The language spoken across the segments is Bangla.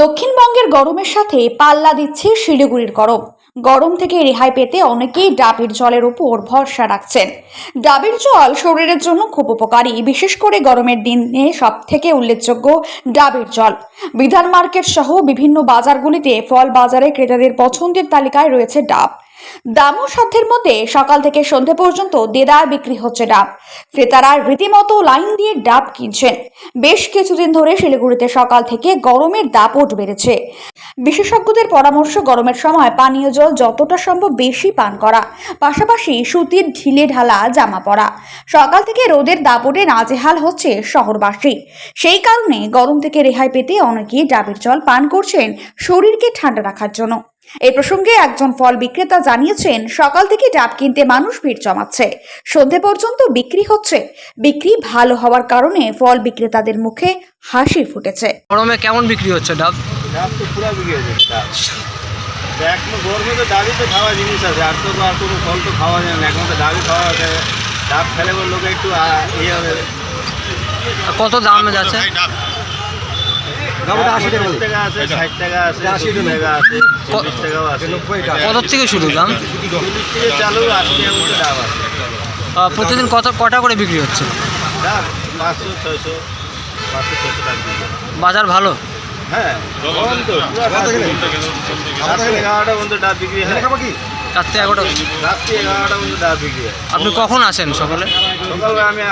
দক্ষিণবঙ্গের গরমের সাথে পাল্লা দিচ্ছে শিলিগুড়ির গরম। গরম থেকে রেহাই পেতে অনেকেই ডাবের জলের উপর ভরসা রাখছেন। ডাবের জল শরীরের জন্য খুব উপকারী, বিশেষ করে গরমের দিনে সব থেকে উল্লেখযোগ্য ডাবের জল। বিধান মার্কেট সহ বিভিন্ন বাজারগুলিতে ফল বাজারে ক্রেতাদের পছন্দের তালিকায় রয়েছে ডাব। দামও সাধ্যের মধ্যে সকাল থেকে সন্ধে পর্যন্ত দেদার বিক্রি হচ্ছে ডাব। ক্রেতারা রীতিমতো লাইন দিয়ে ডাব কিনছেন। বেশ কিছুদিন ধরে শিলিগুড়িতে সকাল থেকে গরমের দাপট বেড়েছে। বিশেষজ্ঞদের পরামর্শ, গরমের সময় পানীয় জল যতটা সম্ভব বেশি পান করা, পাশাপাশি সুতির ঢিলে ঢালা জামা পরা। সকাল থেকে রোদের দাপটে নাজেহাল হচ্ছে শহরবাসী। সেই কারণে গরম থেকে রেহাই পেতে অনেকেই ডাবের জল পান করছেন শরীরকে ঠান্ডা রাখার জন্য। এই প্রসঙ্গে একজন ফল বিক্রেতা জানিয়েছেন সকাল থেকে ডাব কিনতে মানুষ ভিড় জমাচ্ছে। সন্ধে পর্যন্ত বিক্রি হচ্ছে। বিক্রি ভালো হওয়ার কারণে ফল বিক্রেতাদের মুখে হাসি ফুটেছে। গরমে কেমন বিক্রি হচ্ছে ডাব? ডাব তো পুরা বিক্রি হয়েছে ডাব। দেখ গরমে তো ডাবই তো খাওয়া জিনিস আছে। আর তো আর কোনো ফল তো খাওয়া যায় না এখন তো ডাবই খাওয়া আছে। ডাব খেলে লোকে একটু ইয়ে হবে। কত দাম যাচ্ছে? ডাবটা আশি টাকা আছে ষাট টাকা আছে আশি টাকা। আছে চল্লিশ টাকাও আছে। কত থেকে শুরু দাম চল্লিশ থেকে চালু আশি টাকা মতো ডাব আছে। প্রতিদিন কত কটা করে বিক্রি হচ্ছে? পাঁচশো ছয়শো পাঁচশো ছয়শো টাকা বাজার ভালো? হ্যাঁ এগারোটা পর্যন্ত ডাব বিক্রি হয়। রাত্রি এগারোটা রাত্রি এগারোটা পর্যন্ত ডাব বিক্রি হয় আপনি কখন আসেন সকালে? আমি।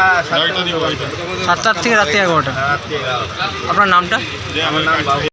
সাতটার থেকে রাত্রি এগারোটা। রাত্রি এগারোটা। আপনার নামটা? আমার নাম বাবু।